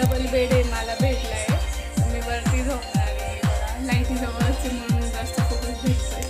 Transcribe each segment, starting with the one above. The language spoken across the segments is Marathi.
डबल बेड आहे मला भेटला आहे मी वरती झोपणार आहे. लाईटी जवळच म्हणून जास्त फोकस भेटतोय.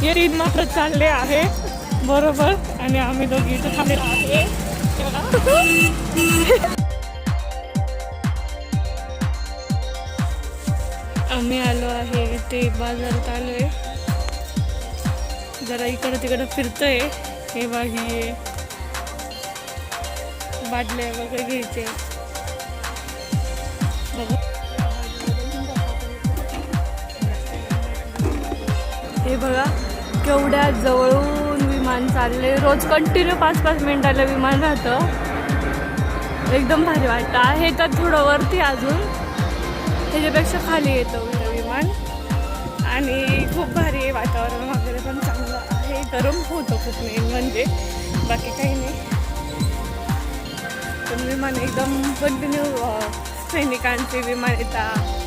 हे ईद मात्र चालले आहे. बरोबर. आणि आम्ही दोघी इथं थांबलेलो आहे. आम्ही आलो आहे. ते बाजारात आलो आहे जरा इकडं तिकडं फिरतोय. हे बागी बाटल्या वगैरे घ्यायचे. हे बघा. केवढ्या जवळून विमान चालले रोज कंटिन्यू पाच पाच मिनिटाला विमान राहतं. एकदम भारी वाटतं. आहे तर थोडं वरती अजून. त्याच्यापेक्षा खाली येतं विमान. आणि खूप भारी आहे वातावरण वगैरे पण चांगलं आहे. गरम होतं खूप मेन म्हणजे. बाकी काही नाही. पण विमान एकदम कंटिन्यू सैनिकांचे विमान येतात.